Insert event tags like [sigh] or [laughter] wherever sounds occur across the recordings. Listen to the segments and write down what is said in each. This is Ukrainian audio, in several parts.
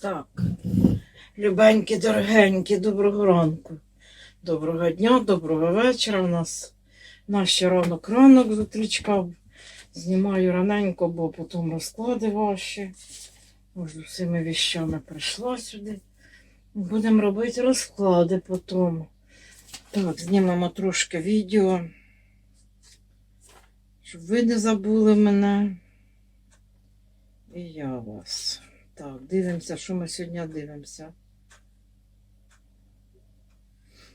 Так, любенькі, дорогенькі, доброго ранку. Доброго дня, доброго вечора. У нас наш ранок ранок з. Знімаю раненько, бо потім розклади ваші. З усіма віщами прийшла сюди. Будемо робити розклади потім. Так, знімемо трошки відео. Щоб ви не забули мене. І я вас. Так, дивимося, що ми сьогодні дивимося.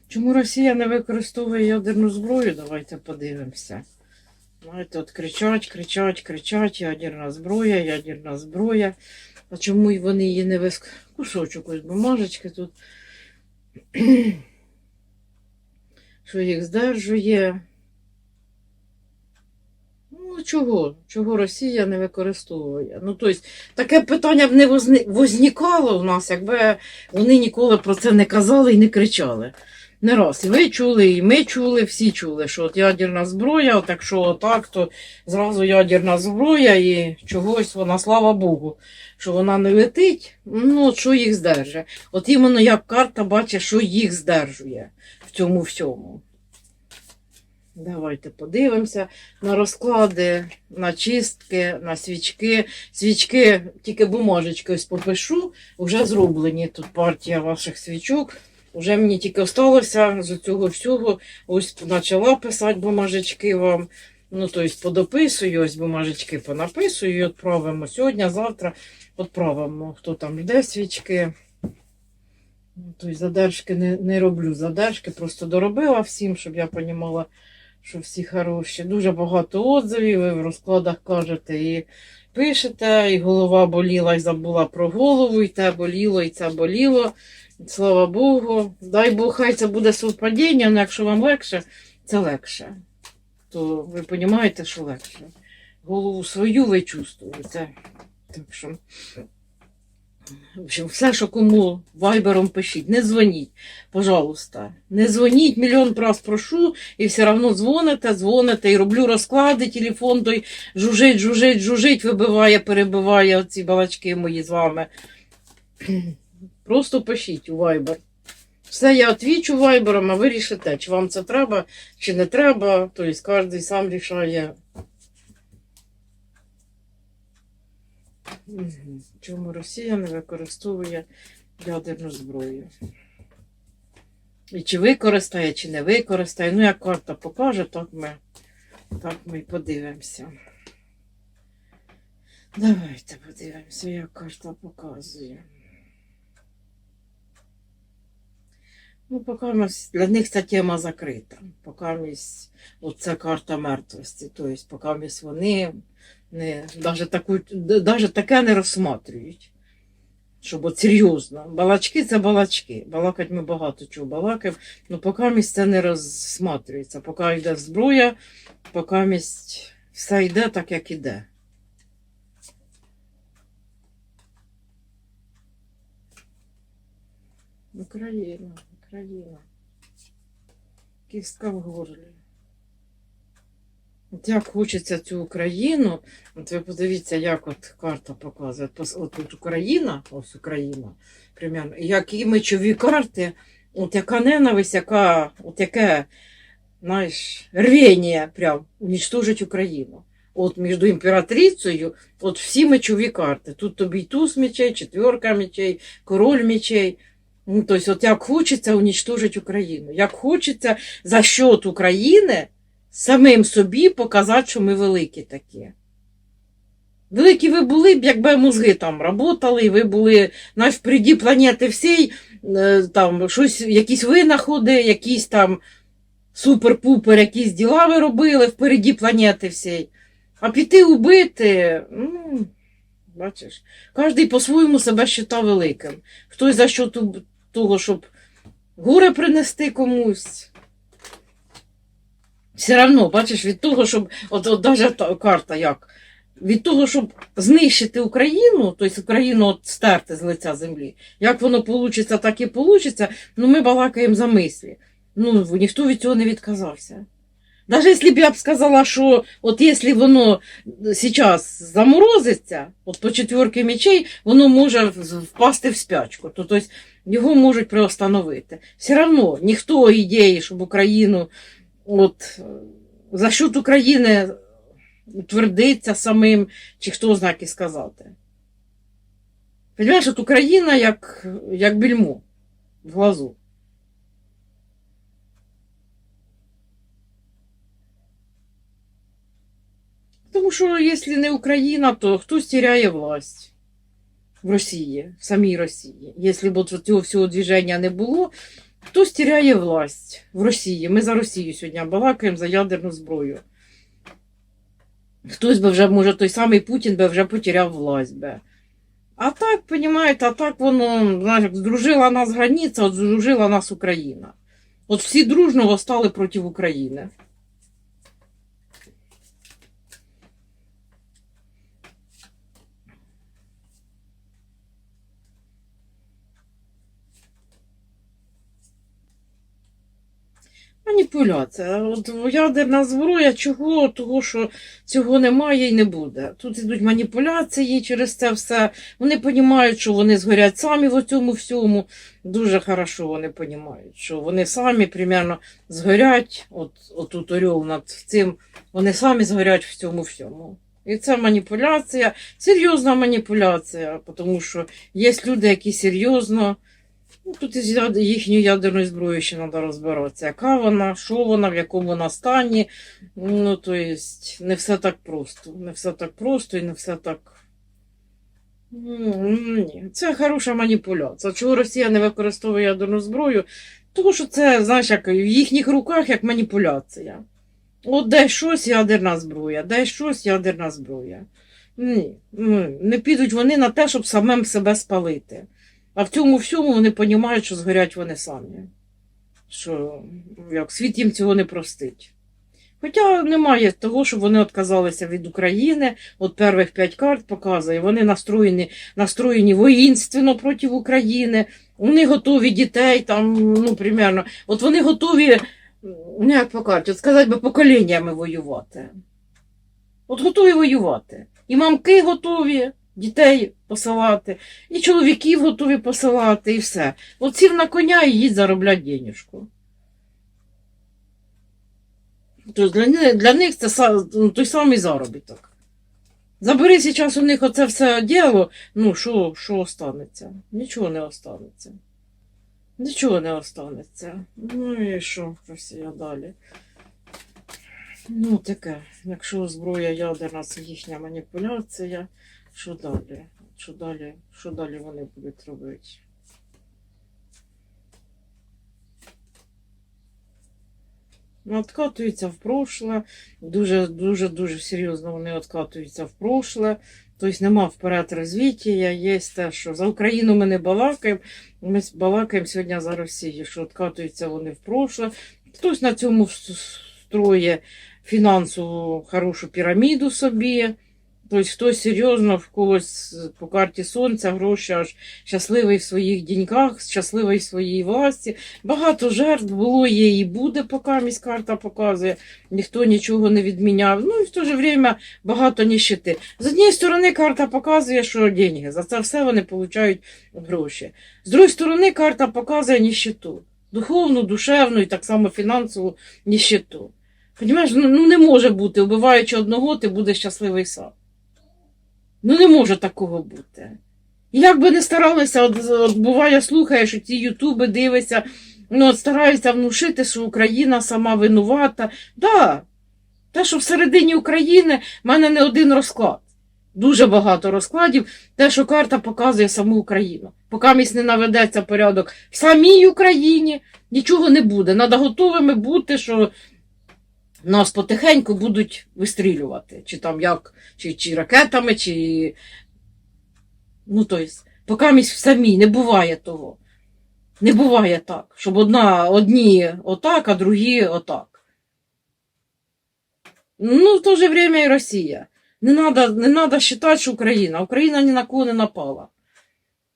Чому Росія не використовує ядерну зброю? Давайте подивимося. Знаєте, от кричать, кричать, кричать, ядерна зброя, ядерна зброя. А чому вони її не виск... Кусочок ось бумажечки тут. [clears throat] Що їх здержує. Ну, чого? Чого Росія не використовує? Ну, тобто, таке питання б не возни... возникало у нас, якби вони ніколи про це не казали і не кричали. Не раз. І ви чули, і ми чули, всі чули, що от ядерна зброя, от якщо отак, то зразу ядерна зброя і чогось вона, слава Богу, що вона не летить, ну от що їх здержує. От іменно як карта бачить, що їх здержує в цьому всьому. Давайте подивимося на розклади, на чистки, на свічки. Свічки, тільки бумажечки попишу, вже зроблені тут партія ваших свічок. Уже мені тільки осталося з цього всього. Ось почала писати бумажечки вам. Ну, тобто подописую, ось бумажечки понаписую і відправимо сьогодні, завтра відправимо. Хто там жде свічки. Тобто задержки не, не роблю задержки, просто доробила всім, щоб я розуміла, що всі хороші. Дуже багато отзивів, ви в розкладах кажете і пишете, і голова боліла, і забула про голову, і те боліло, і це боліло. Слава Богу. Дай Бог, хай це буде совпадіння, але якщо вам легше, це легше. То ви розумієте, що легше. Голову свою ви чувствуєте. Так що. В общем, все, що кому вайбером пишіть, не дзвоніть, пожалуйста. Не дзвоніть, мільйон раз прошу, і все одно дзвоните, дзвоните, і роблю розклади, телефон той жужить, жужить, жужить, вибиває, перебиває оці балачки мої з вами. [clears throat] Просто пишіть у Viber. Все я відвічу вайбером, а ви рішите, чи вам це треба, чи не треба. Тобто кожен сам рішає. Чому Росія не використовує ядерну зброю? І чи використає, чи не використає. Ну, як карта покаже, так ми, так ми й подивимося. Давайте подивимося, як карта показує. Ну, поки для них ця тема закрита. Поки оце карта мертвості. Тобто, поки вони не, даже, таку, даже таке не розсматрюють. Щоб от серйозно. Балачки це балачки. Балакать ми багато чого балакаємо, але поки місць це не розсматрюється. Поки йде зброя, поки місць все йде так, як іде. Україна, Україна. Кістка в горлі. Як хочеться цю Україну, от ви подивіться, як от карта показує. От тут Україна, ось Україна, примерно, і які мечові карти, от яка ненависть, яка, от яке, знаєш, рвіння прям унічтожить Україну. От між імператрицею, от всі мечові карти. Тут тобі туз мечей, четверка мечей, король мечей. Ну, тобто, от як хочеться унічтожити Україну, як хочеться за счет України самим собі показати, що ми великі такі. Великі ви були б, якби мозги там і ви були на впереді планети всій, е, там щось, якісь винаходи, якісь там супер-пупер, якісь діла ви робили впереді планети всій. А піти убити, ну, бачиш, кожен по-своєму себе вважав великим. Хтось за що того, щоб горе принести комусь. Все одно, бачиш, від того, щоб, от, от та карта як, від того, щоб знищити Україну, тобто Україну от стерти з лиця землі, як воно вийде, так і вийде, ну ми балакаємо за мислі. Ну, ніхто від цього не відказався. Навіть якщо б я б сказала, що от якщо воно зараз заморозиться, от по четверки мечей, воно може впасти в спячку. То, тобто його можуть приостановити. Все одно ніхто ідеї, щоб Україну от, за счет України утвердиться самим, чи хто і сказати. Понимаєш, от Україна як, як більмо в глазу. Тому що якщо не Україна, то хтось теряє власть в Росії, в самій Росії. Якщо б цього всього движення не було, хтось стіряє власть в Росії. Ми за Росію сьогодні балакаємо за ядерну зброю. Хтось би вже, може, той самий Путін би вже потеряв власть би. А так, розумієте, а так воно, знаєш, здружила нас границя, от здружила нас Україна. От всі дружно восстали проти України. Маніпуляція. От ядерна зброя, чого? Того, що цього немає і не буде. Тут ідуть маніпуляції через це все. Вони розуміють, що вони згорять самі в цьому всьому. Дуже хорошо вони розуміють, що вони самі примерно згорять, от, от тут орел над цим, вони самі згорять в цьому всьому. І це маніпуляція, серйозна маніпуляція, тому що є люди, які серйозно. Ну, тут із їхньою ядерною зброєю ще треба розбиратися. Яка вона, що вона, в якому вона стані. Ну, то есть, не все так просто. Не все так просто і не все так. Ні, це хороша маніпуляція. Чого Росія не використовує ядерну зброю? Тому що це, знаєш, як в їхніх руках як маніпуляція. От дай щось ядерна зброя, дай щось ядерна зброя. Ні, ні, не підуть вони на те, щоб самим себе спалити. А в цьому всьому вони розуміють, що згорять вони самі. Що як світ їм цього не простить. Хоча немає того, щоб вони відказалися від України, от перших п'ять карт показує, вони настроєні, настроєні воїнственно проти України, вони готові дітей, там, ну, примерно, от вони готові, ну, як по карті, от сказати би, поколіннями воювати. От готові воювати. І мамки готові дітей посилати, і чоловіків готові посилати, і все. От сів на коня і їдь заробляти денежку. Тобто для, для них це ну, той самий заробіток. Забери зараз у них оце все діло, ну що, що останеться? Нічого не останеться. Нічого не останеться. Ну і що, Росія далі? Ну, таке, якщо зброя ядерна, це їхня маніпуляція, що далі? Що далі, що далі вони будуть робити? Ну, Откатуються в прошле, дуже, дуже, дуже серйозно вони откатуються в прошле. Тобто нема вперед розвиття, є те, що за Україну ми не балакаємо, ми балакаємо сьогодні за Росію, що откатуються вони в прошле. Хтось на цьому строє фінансову хорошу піраміду собі. Тобто хтось серйозно в когось по карті сонця гроші аж щасливий в своїх діньках, щасливий в своїй власті. Багато жертв було, є і буде, поки карта показує. Ніхто нічого не відміняв. Ну і в то же время багато ніщити. З однієї сторони, карта показує, що деньги. За це все вони отримують гроші. З другої сторони, карта показує ніщиту. Духовну, душевну і так само фінансову ніщиту. Понімаєш, ну, ну не може бути, вбиваючи одного, ти будеш щасливий сам. Ну не може такого бути. Як би не старалися, от, от буває, слухаєш ці ютуби, дивишся, ну, от стараються внушити, що Україна сама винувата. Да, те, що всередині України в мене не один розклад. Дуже багато розкладів. Те, що карта показує саму Україну. Поки місь не наведеться порядок в самій Україні, нічого не буде. Надо готовими бути, що нас потихеньку будуть вистрілювати. Чи там як, чи, чи ракетами, чи. Ну, тобто, поки самій не буває того. Не буває так, щоб одна, одні отак, а другі отак. Ну, в то же время і Росія. Не надо, не надо вважати, що Україна. Україна ні на кого не напала.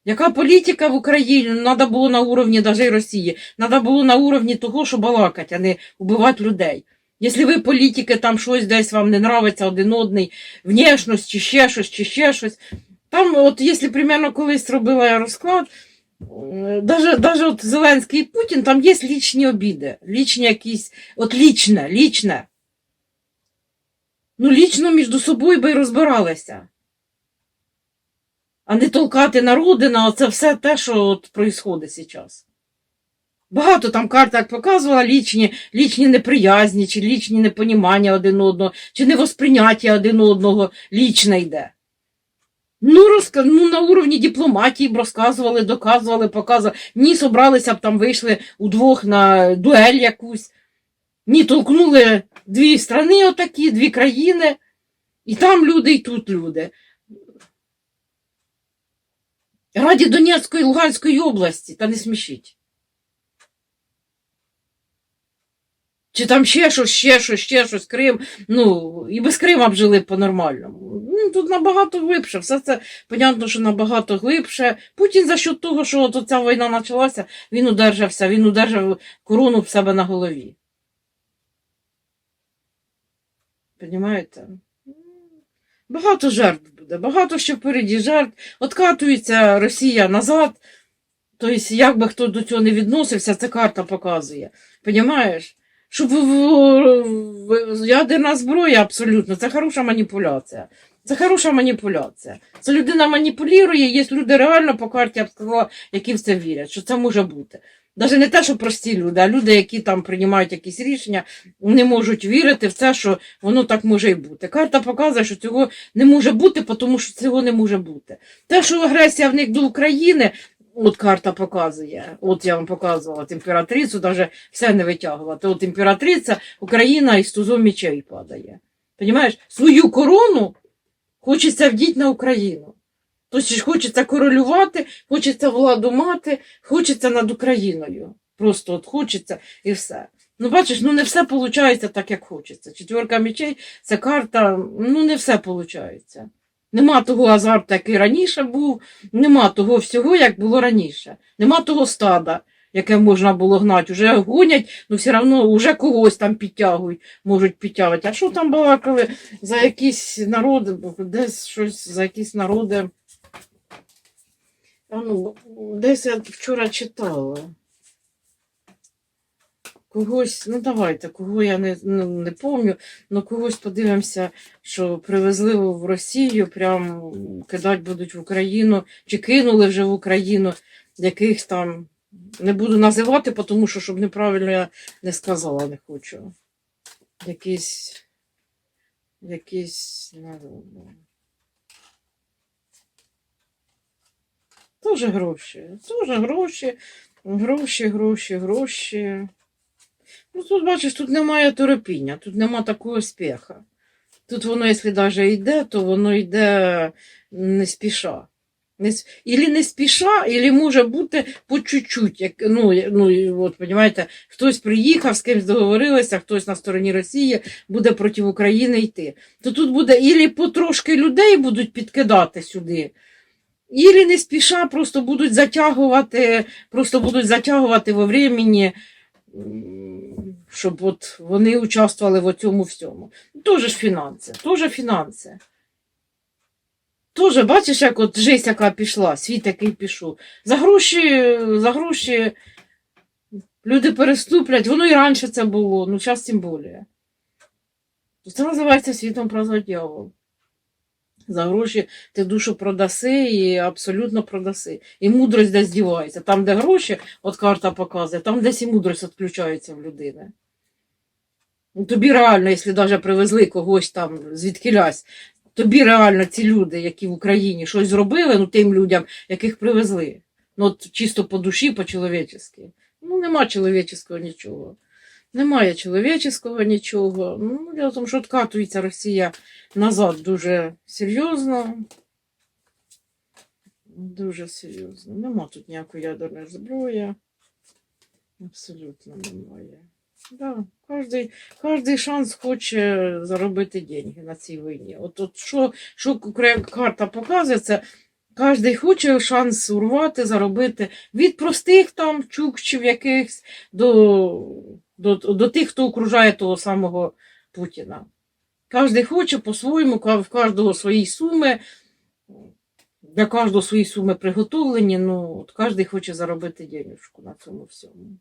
Яка політика в Україні? Надо було на уровні навіть Росії. Надо було на уровні того, що балакати, а не вбивати людей. Якщо ви політики, там щось десь вам не нравиться один одний, внешність, чи ще щось, чи ще щось. Там, от, якщо примерно колись робила я розклад, даже от Зеленський і Путін, там є лічні обіди, лічні якісь, от лічне, лічне. Ну, лічно між собою би розбиралися. А не толкати народи на оце все те, що от происходить зараз. Багато там карт як показувала лічні, лічні неприязні, чи лічні непонімання один одного, чи невосприйняття один одного лічне йде. Ну, розка... ну, на уровні дипломатії б розказували, доказували, показували. Ні, собралися б там, вийшли удвох на дуель якусь. Ні, толкнули дві страни отакі, дві країни. І там люди, і тут люди. Раді Донецької і Луганської області, та не смішіть. Чи там ще щось, ще щось, ще щось, Крим. Ну, і без Крима б жили по-нормальному. Ну, тут набагато глибше. Все це, понятно, що набагато глибше. Путін за що того, що от ця війна почалася, він удержався, він удержав корону в себе на голові. Понімаєте? Багато жертв буде, багато ще впереді жертв. Откатується Росія назад. Тобто, як би хто до цього не відносився, ця карта показує. Понімаєш? Щоб ядерна зброя абсолютно, це хороша маніпуляція. Це хороша маніпуляція. Це людина маніпулює, є люди реально по карті, я б сказала, які в це вірять, що це може бути. Навіть не те, що прості люди, а люди, які там приймають якісь рішення, не можуть вірити в це, що воно так може і бути. Карта показує, що цього не може бути, тому що цього не може бути. Те, що агресія в них до України, от карта показує, от я вам показувала імператрицю, навіть все не витягувати. От імператриця, Україна із тузом мечей падає. Понімаєш? Свою корону хочеться вдіти на Україну. Тобто хочеться королювати, хочеться владу мати, хочеться над Україною. Просто от хочеться і все. Ну, бачиш, ну не все виходить так, як хочеться. Четверка мечей це карта, ну не все виходить. Нема того азарту, який раніше був, нема того всього, як було раніше. Нема того стада, яке можна було гнати. Уже гонять, ну все одно вже когось там підтягують, можуть підтягувати. А що там балакали за якісь народи, десь щось за якісь народи. А ну, десь я вчора читала. Когось, ну давайте, кого я не, ну, не пам'ятаю, але когось подивимося, що привезли в Росію, прям кидати будуть в Україну, чи кинули вже в Україну якихось там. Не буду називати, тому що, щоб неправильно я не сказала, не хочу. Якісь. Якісь. ну, Тоже гроші. Тоже гроші, гроші, гроші, гроші. Ну, тут, бачиш, тут немає торопіння, тут нема такого спеха. Тут воно, якщо навіть йде, то воно йде не спіша. Не, Ілі не спіша, ілі може бути по чуть-чуть. Як, ну, ну, от, розумієте, хтось приїхав, з кимось договорилися, хтось на стороні Росії буде проти України йти. То тут буде ілі потрошки людей будуть підкидати сюди, ілі не спіша, просто будуть затягувати, просто будуть затягувати во времені, щоб от вони участвували в цьому всьому. Тоже ж фінанси, тоже фінанси. Тоже, бачиш, як от жесть, яка пішла, світ, який пішов. За гроші, за гроші люди переступлять. Воно і раніше це було, ну зараз тим більше. Це називається світом про дьявол. За гроші ти душу продаси і абсолютно продаси. І мудрость десь дівається. Там, де гроші, от карта показує, там десь і мудрость відключається в людини. Тобі реально, якщо навіть привезли когось там звідкилясь, тобі реально ці люди, які в Україні щось зробили, ну тим людям, яких привезли. Ну, от чисто по душі, по-чоловічески. Ну, нема чоловіческого нічого. Немає чоловіческого нічого. Ну, тому, що откатується Росія назад дуже серйозно. Дуже серйозно. Нема тут ніякої ядерної зброї. Абсолютно немає. Да, кожний, кожний шанс хоче заробити деньги на цій війні. От, от що, що карта показує, це кожен хоче шанс урвати, заробити від простих там чукчів якихось до, до, до тих, хто окружає того самого Путіна. Кожен хоче по-своєму, в кожного свої суми. Для кожного свої суми приготовлені, ну, от кожен хоче заробити денежку на цьому всьому.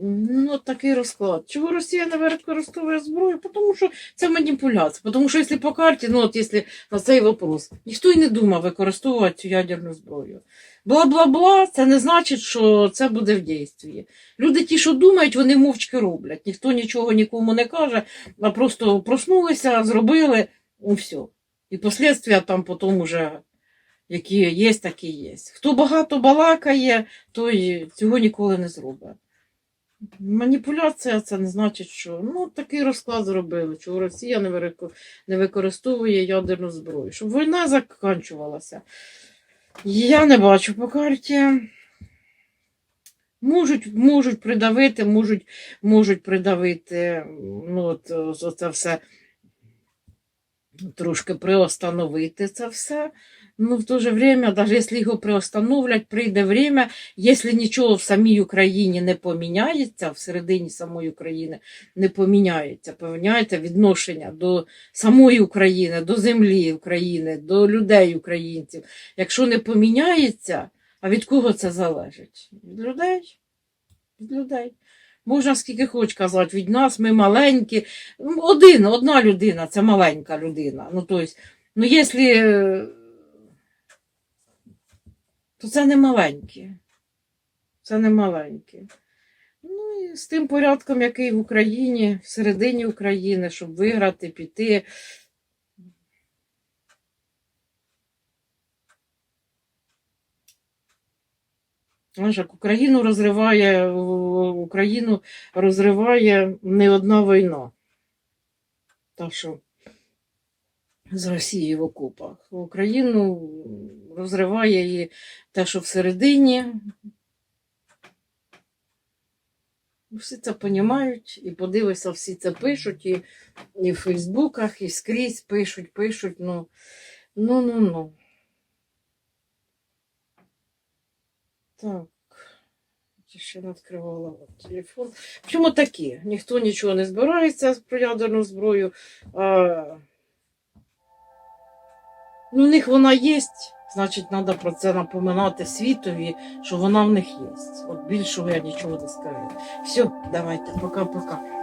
Ну, такий розклад. Чого Росія не використовує зброю? Тому що це маніпуляція. Тому що якщо по карті, ну от якщо на цей вопрос, ніхто й не думав використовувати цю ядерну зброю. Бла-бла-бла, це не значить, що це буде в дійстві. Люди ті, що думають, вони мовчки роблять. Ніхто нічого нікому не каже, а просто проснулися, зробили, і все. І послідствия там потім уже які є, такі є. Хто багато балакає, той цього ніколи не зробить. Маніпуляція це не значить, що ну такий розклад зробили, що Росія не, використовує ядерну зброю, щоб війна закінчувалася. Я не бачу по карті. Можуть, можуть придавити, можуть, можуть придавити, ну, це все трошки приостановити це все. Ну, в то же время, навіть якщо його приостановлять, прийде время, якщо нічого в самій Україні не поміняється, всередині самої України не поміняється, поміняється відношення до самої України, до землі України, до людей українців. Якщо не поміняється, а від кого це залежить? Від людей. Від людей. Можна скільки хоч казати, від нас ми маленькі. Один, одна людина це маленька людина. Ну, то есть, ну, якщо, е, то це не маленькі. Це не маленькі. Ну і з тим порядком, який в Україні, всередині України, щоб виграти, піти. Як Україну розриває, Україну розриває не одна війна. Так що з Росією в окопах. Україну розриває її те, що всередині. Всі це розуміють і подивися, всі це пишуть, і, і в Фейсбуках, і скрізь пишуть, пишуть. Ну, ну, ну, ну. Так. Ще не відкривала телефон. Чому такі? Ніхто нічого не збирається про ядерну зброю. А... Ну, у них вона є, значить, треба про це напоминати світові, що вона в них є. От більшого я нічого не скажу. Все, давайте, пока-пока.